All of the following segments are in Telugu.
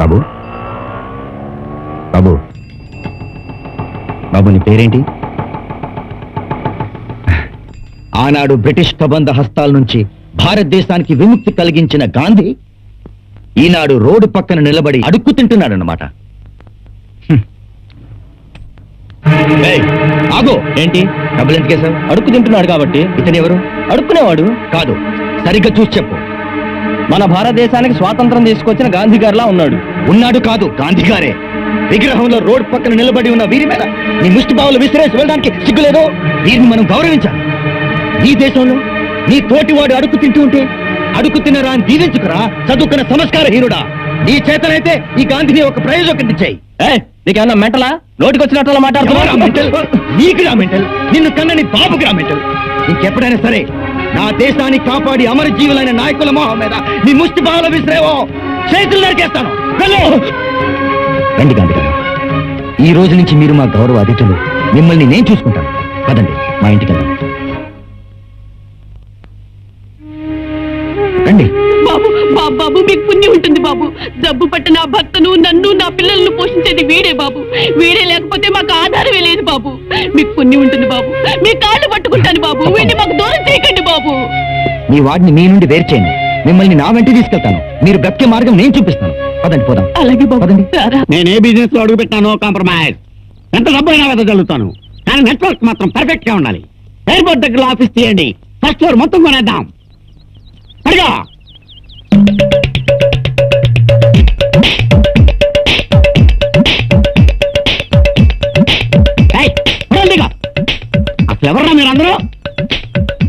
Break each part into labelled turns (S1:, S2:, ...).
S1: బాబు. బాబు. బాబు నీ పేరేంటి? ఆనాడు బ్రిటిష్ ప్రబంధ హస్తాల నుంచి భారతదేశానికి విముక్తి కలిగించిన గాంధీ ఈనాడు రోడ్డు పక్కన నిలబడి అడుక్కు తింటున్నాడన్నమాట. ఆగో. ఏంటి? డబ్బులు ఎందుకేశావు అడుక్కు తింటున్నాడు కాబట్టి ఇతను ఎవరు? అడుక్కునేవాడు? కాదు. సరిగ్గా చూసి చెప్పు. మన భారతదేశానికి స్వాతంత్రం తీసుకొచ్చిన గాంధీ గారిలా ఉన్నాడు. ఉన్నాడు కాదు గాంధీ గారే. విగ్రహంలో రోడ్ పక్కన నిలబడి ఉన్న వీరి మీద నీ ముష్టి బావులు విసిరేసి వెళ్ళడానికి సిగ్గులేదో? వీరిని మనం గౌరవించాలి. నీ దేశంలో నీ తోటివాడు అడుగు తింటూ ఉంటే అడుగు తినరా అని దీవించుకురా చదువుకున్న సంస్కార హీనుడా నీ చేతనైతే ఈ గాంధీని ఒక ప్రయోజకం ఇచ్చాయి నీకేమన్నా మెంటలా? నోటికి వచ్చినట్టు మాట్లాడుతున్నా నీకు రా మెంటల్. నిన్ను కన్నని బాబుకి రా మెంటల్. ఇంకెప్పుడైనా సరే నా దేశాన్ని కాపాడి అమర జీవులైన నాయకుల మోహం మీద నీ ముష్టి బావుల విసిరేవో చేతులు నరికేస్తాను. రండి గాంధీ గారు. ఈ రోజు నుంచి మీరు మా గౌరవ అతిథులు. మిమ్మల్ని నేను చూసుకుంటాను. పదండి మా ఇంటికి రండి.
S2: బాబు బాబు మీకు పుణ్యం ఉంటుంది బాబు. జబ్బు పట్టిన నా భర్తను నన్ను నా పిల్లలను పోషించేది వీడే బాబు. వీడే లేకపోతే మాకు ఆధారమే లేదు బాబు. మీకు పుణ్యం ఉంటుంది బాబు. మీ కాళ్ళు పట్టుకుంటాను బాబు. వీడిని మాకు దూరం చేయకండి బాబు.
S1: మీ వాడిని మీ నుండి వేరు చేయండి. మిమ్మల్ని నా వెంట తీసుకెళ్తాను. మీరు బ్రతికే మార్గం నేను చూపిస్తాను. పదండి పోదాం.
S2: అలాగే బాబు.
S1: పదండి.
S3: నేను ఏ బిజినెస్లో అడుగు పెట్టానో కాంప్రమైజ్ ఎంత డబ్బు అయినా వెదజల్లుతాను కానీ నెట్వర్క్ మాత్రం పర్ఫెక్ట్గా ఉండాలి. ఎయిర్పోర్ట్ దగ్గర ఆఫీస్ తీయండి. ఫస్ట్ ఫ్లోర్ మొత్తం కొనేద్దాం. అడిగా అసలు ఎవరన్నా అందరూ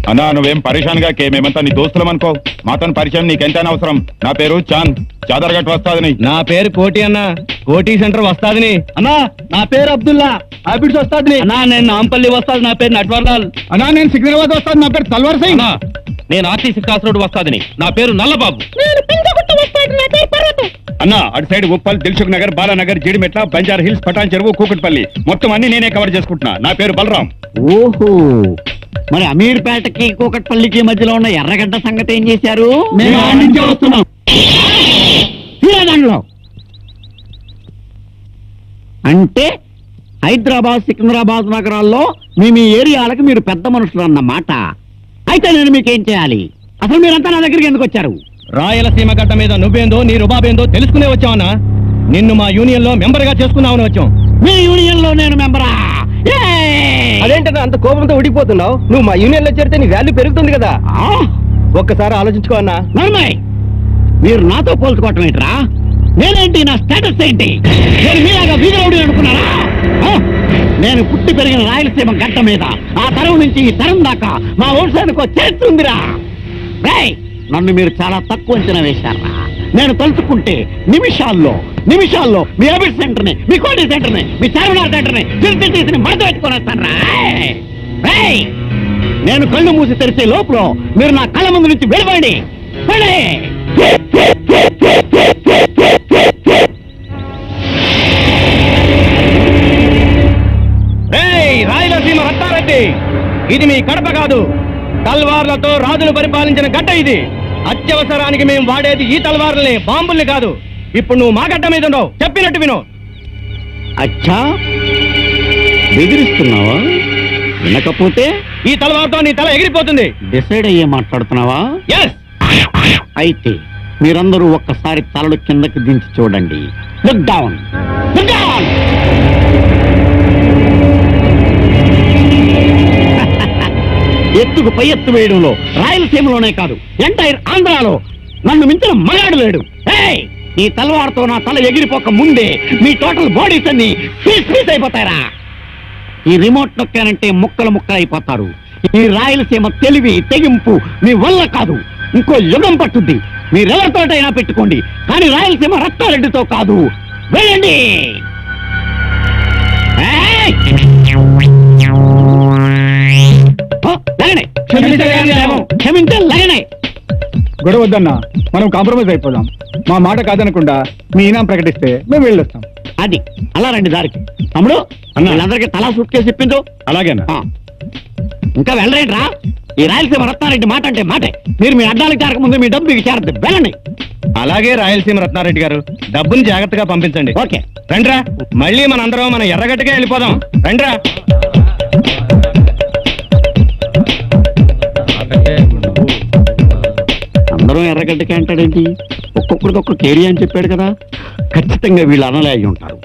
S4: అన్నా నువ్వేం పరిశాన్గా మేమంతా నీ దోస్తులం అనుకో. మాతో పరిచయం నీకెంతైనా అవసరం నా పేరు చాంద్. చాదర్గట్ వస్తాదని.
S1: నా పేరు కోటి అన్న. కోటి సెంటర్ వస్తాదని. అన్నా నా పేరు అబ్దుల్లా. హ్యాబిట్స్ వస్తాదని.
S3: అన్నా నేను నాంపల్లి వస్తాది నా పేరు నట్వర్లాల్.
S4: అన్నా నేను సికింద్రాబాద్ వస్తాను నా పేరు తల్వార్ సింగ్.
S1: నేను ఆర్టీసీ క్రాస్ రోడ్ వస్తాదని. నా పేరు నల్లబాబు.
S4: అన్నా అటు side Uppal Dilsukh Nagar Balanagar Jeedimetla Banjara hills Patancheru Kukatpally. మొత్తం అన్ని నేనే కవర్ చేసుకుంటున్నా. నా పేరు బలరాం.
S3: ఓహో. మరి అమీర్పేటకి కూకట్పల్లికి మధ్యలో ఉన్న ఎర్రగడ్డ సంగతి ఏం చేశారు?
S4: వస్తున్నాం.
S3: అంటే హైదరాబాద్ సికింద్రాబాద్ నగరాల్లో మీ మీ ఏరియాలకు మీరు పెద్ద మనుషులు అన్నమాట. అయితే నేను మీకేం చేయాలి? అసలు మీరంతా నా దగ్గరికి ఎందుకు వచ్చారు?
S1: రాయలసీమ గడ్డ మీద నువ్వేందో నీ రుబాబేందో తెలుసుకునే వచ్చావన్నా నిన్ను మా యూనియన్లో మెంబర్గా చేసుకుందామని వచ్చాం.
S3: మీ యూనియన్లో నేను మెంబరా?
S1: అదేంటన్నా అంత కోపంతో ఉడిపోతున్నావు నువ్వు మా యూనియన్లో చేరితే నీ వాల్యూ పెరుగుతుంది కదా. ఒక్కసారి ఆలోచించుకో అన్నా.
S3: నర్మయ్ మీరు నాతో పోల్చుకోవటం ఏంట్రా? నేనేంటి నా స్టేటస్ ఏంటి? నేను మీలాగా వీధరవుడి అనుకున్నారా? నేను పుట్టి పెరిగిన రాయలసీమ గడ్డ మీద ఆ తరం నుంచి ఈ తరం దాకా మా వంశానికి చేస్తుందిరా నన్ను మీరు చాలా తక్కువ అంచనా వేశారా? నేను తలుచుకుంటే నిమిషాల్లో నిమిషాల్లో మీ ఆఫీస్ సెంటర్ని మీ కోటి సెంటర్ని మీ చార్మినార్ సెంటర్ని తిరిగి తీసి మడత పెట్టుకొని నేను కళ్ళు మూసి తెరిచే లోపల మీరు నా కళ్ళ ముందు నుంచి వెళ్ళిపోండి
S1: రాయలసీమ రత్నారెడ్డి! ఇది మీ కడప కాదు. తల్వార్లతో రాజులు పరిపాలించిన గడ్డ ఇది. అత్యవసరానికి మేము వాడేది ఈ తల్వార్లనే బాంబుల్ని కాదు. ఇప్పుడు నువ్వు మా గడ్డ మీద ఉండవు. చెప్పినట్టు విను.
S3: అచ్చా? బెదిరిస్తున్నావా? వినకపోతే
S1: ఈ తలవారుతో నీ తల ఎగిరిపోతుంది.
S3: డిసైడ్ అయ్యే మాట్లాడుతున్నావా?
S1: ఎస్
S3: అయితే మీరందరూ ఒక్కసారి తలలు కిందకి దించి చూడండి. లుక్ డౌన్ లుక్ డౌన్ ఎత్తుకు పై ఎత్తు వేయడంలో రాయలసీమలోనే కాదు ఎంటైర్ ఆంధ్రాలో నన్ను మించిన మగాడు లేడు! ఈ తలవారుతో నా తల ఎగిరిపోక ముందే మీ టోటల్ బాడీస్ అన్ని పీస్ పీస్ అయిపోతారా ఈ రిమోట్ నొక్కానంటే ముక్కలు ముక్కలు అయిపోతారు ఈ రాయలసీమ తెలివి తెగింపు మీ వల్ల కాదు ఇంకో యుగం పట్టుద్ది మీరెవరితోటైనా పెట్టుకోండి కానీ రాయలసీమ రక్తారెడ్డితో కాదు వెళ్ళండి క్షమించే లగనే
S4: గొడవ వద్దన్నా మనం కాంప్రమైజ్ అయిపోదాం. మా మాట కాదనకుండా మీ ఇనాం ప్రకటిస్తే మేము వెళ్ళొస్తాం.
S3: అది. అలా రండి దారికి. తమ్ముడు
S4: అన్నా.
S3: వీళ్ళందరికీ తలా సూట్ కేసు ఇప్పించు
S4: అలాగేనా.
S3: ఇంకా వెళ్ళరేంట్రా? ఈ రాయలసీమ రత్నారెడ్డి మాట అంటే మాటే. మీరు మీ అడ్డాలకు చేరక ముందు మీ డబ్బు మీకు చేరద్దు. వెళ్ళండి.
S5: అలాగే రాయలసీమ రత్నారెడ్డి గారు డబ్బుని జాగ్రత్తగా పంపించండి.
S3: ఓకే.
S5: రండ్రా మళ్ళీ మనందరం మన ఎర్రగట్టుగా వెళ్ళిపోదాం. రండ్రా.
S3: అందరం ఎర్రగడ్డకే అంటాడేంటి ఒక్కొక్కడికి ఒక్కొక్క ఏరియా అని చెప్పాడు కదా. ఖచ్చితంగా వీళ్ళు అనలే అయి ఉంటారు.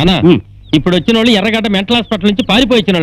S5: అన్నా
S3: ఉమ్.
S5: ఇప్పుడు వచ్చిన వాళ్ళు ఎర్రగడ్డ మెంటల్ హాస్పిటల్ నుంచి పారిపోయి వచ్చిన వాళ్ళు